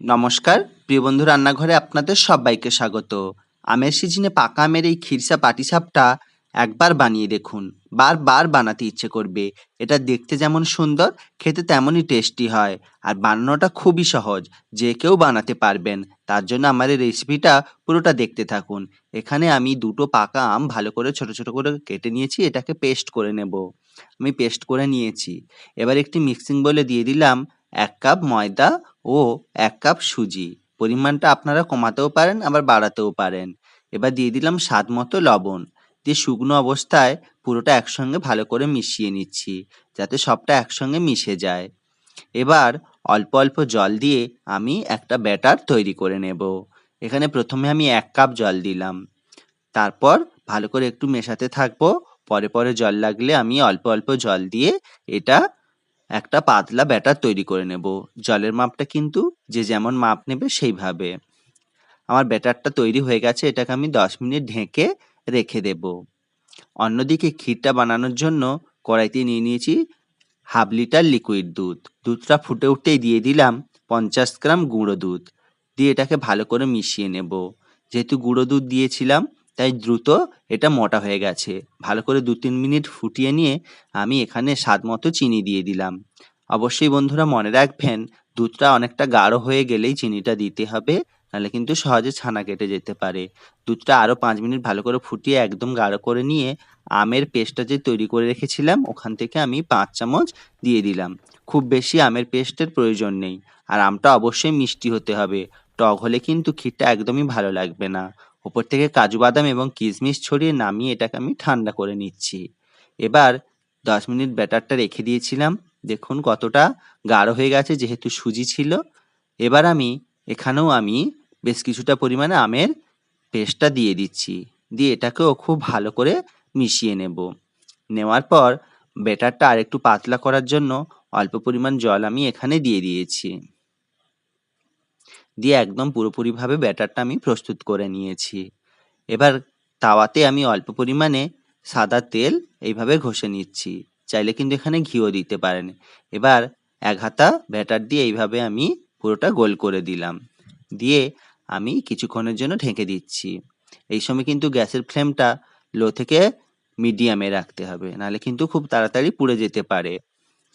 নমস্কার, প্রিয় বন্ধু রান্নাঘরে আপনাদের সবাইকে স্বাগত। আমের সিজনে পাকা আমের এই খিরসা পাটিসাপটা একবার বানিয়ে দেখুন। বারবার বানাতে ইচ্ছে করবে। এটা দেখতে যেমন সুন্দর, খেতে তেমনই টেস্টি হয়। আর বানানোটা খুবই সহজ, যে কেউ বানাতে পারবেন। তার জন্য আমার এই রেসিপিটা পুরোটা দেখতে থাকুন। এখানে আমি দুটো পাকা আম ভালো করে ছোট ছোট করে কেটে নিয়েছি, এটাকে পেস্ট করে নেব। আমি পেস্ট করে নিয়েছি। এবার একটি মিক্সিং বলে দিয়ে দিলাম এক কাপ ময়দা ও এক কাপ সুজি। পরিমাণটা আপনারা কমাতেও পারেন, আবার বাড়াতেও পারেন। এবার দিয়ে দিলাম স্বাদ মতো লবণ। দিয়ে শুকনো অবস্থায় পুরোটা একসঙ্গে ভালো করে মিশিয়ে নিচ্ছি, যাতে সবটা একসঙ্গে মিশে যায়। এবার অল্প অল্প জল দিয়ে আমি একটা ব্যাটার তৈরি করে নেব। এখানে প্রথমে আমি এক কাপ জল দিলাম। তারপর ভালো করে একটু মেশাতে থাকব, পরে পরে জল লাগলে আমি অল্প অল্প জল দিয়ে এটা একটা পাতলা ব্যাটার তৈরি করে নেব। জলের মাপটা কিন্তু যে যেমন মাপ নেবে সেইভাবে। আমার ব্যাটারটা তৈরি হয়ে গেছে, এটাকে আমি দশ মিনিট ঢেকে রেখে দেব। অন্যদিকে ক্ষীরটা বানানোর জন্য কড়াইতে নিয়ে নিয়েছি হাফ লিটার লিকুইড দুধ। দুধটা ফুটে উঠতেই দিয়ে দিলাম পঞ্চাশ গ্রাম গুঁড়ো দুধ। দিয়ে এটাকে ভালো করে মিশিয়ে নেব। যেহেতু গুঁড়ো দুধ দিয়েছিলাম তাই দ্রুত এটা মোটা হয়ে গেছে। ভালো করে দু তিন মিনিট ফুটিয়ে নিয়ে আমি এখানে স্বাদ মতো চিনি দিয়ে দিলাম। অবশ্যই বন্ধুরা মনে রাখবেন, দুধটা অনেকটা গাঢ় হয়ে গেলেই চিনিটা দিতে হবে, নাহলে কিন্তু সহজে ছানা কেটে যেতে পারে। দুধটা আরও পাঁচ মিনিট ভালো করে ফুটিয়ে একদম গাঢ় করে নিয়ে আমের পেস্টটা যে তৈরি করে রেখেছিলাম, ওখান থেকে আমি পাঁচ চামচ দিয়ে দিলাম। খুব বেশি আমের পেস্টের প্রয়োজন নেই। আর আমটা অবশ্যই মিষ্টি হতে হবে। টক হলে কিন্তু ক্ষীরটা একদমই ভালো লাগবে না। ওপর থেকে কাজু বাদাম এবং কিশমিশ ছড়িয়ে নামিয়ে এটাকে আমি ঠান্ডা করে নিচ্ছি। এবার দশ মিনিট ব্যাটারটা রেখে দিয়েছিলাম। দেখুন কতটা গাঢ় হয়ে গেছে, যেহেতু সুজি ছিল। এবার আমি এখানেও আমি বেশ কিছুটা পরিমাণে আমের পেস্টটা দিয়ে দিচ্ছি। দিয়ে এটাকেও খুব ভালো করে মিশিয়ে নেব। নেওয়ার পর ব্যাটারটা আরেকটু পাতলা করার জন্য অল্প পরিমাণ জল আমি এখানে দিয়ে দিয়েছি। দিয়ে একদম পুরোপুরিভাবে ব্যাটারটা আমি প্রস্তুত করে নিয়েছি। এবার তাওয়াতে আমি অল্প পরিমাণে সাদা তেল এইভাবে ঘষে নিচ্ছি। চাইলে কিন্তু এখানে ঘিও দিতে পারেন। এবার এক হাতা ব্যাটার দিয়ে এইভাবে আমি পুরোটা গোল করে দিলাম। দিয়ে আমি কিছুক্ষণের জন্য ঢেকে দিচ্ছি। এই সময় কিন্তু গ্যাসের ফ্লেমটা লো থেকে মিডিয়ামে রাখতে হবে, নাহলে কিন্তু খুব তাড়াতাড়ি পুড়ে যেতে পারে।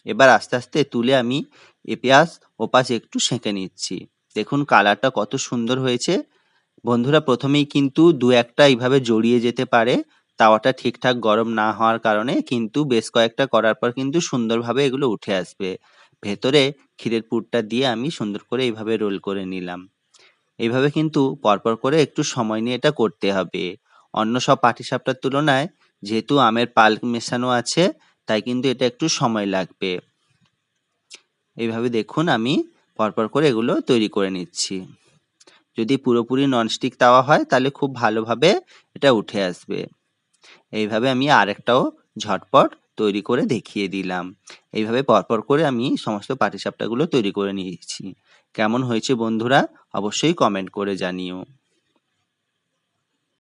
এবার আস্তে আস্তে তুলে আমি এ এপিয়াস ওপাশ একটু সেঁকে নিচ্ছি। দেখুন কালারটা কত সুন্দর হয়েছে। বন্ধুরা, প্রথমেই কিন্তু দু একটা এইভাবে জড়িয়ে যেতে পারে। তাওয়াটা ঠিকঠাক গরম না হওয়ার কারণে কিন্তু বেশ কয়েকটা করার পর কিন্তু সুন্দরভাবে এগুলো উঠে আসবে। ভেতরে ক্ষীরের পুরটা দিয়ে আমি সুন্দর করে এইভাবে রোল করে নিলাম। এইভাবে কিন্তু পরপর করে একটু সময় নিয়ে এটা করতে হবে। অন্য সব পাটিসাপটার তুলনায় যেহেতু আমের পাল্প মেশানো আছে, তাই কিন্তু এটা একটু সময় লাগবে। এইভাবে দেখুন আমি পরপর করে এগুলো তৈরি করে নিচ্ছি। যদি পুরোপুরি ননস্টিক তাওয়া হয়, তাহলে খুব ভালোভাবে এটা উঠে আসবে। এইভাবে আমি আরেকটাও ঝটপট তৈরি করে দেখিয়ে দিলাম। এইভাবে পরপর করে আমি সমস্ত পাটিসাপটাগুলো তৈরি করে নিয়েছি। কেমন হয়েছে বন্ধুরা, অবশ্যই কমেন্ট করে জানিও।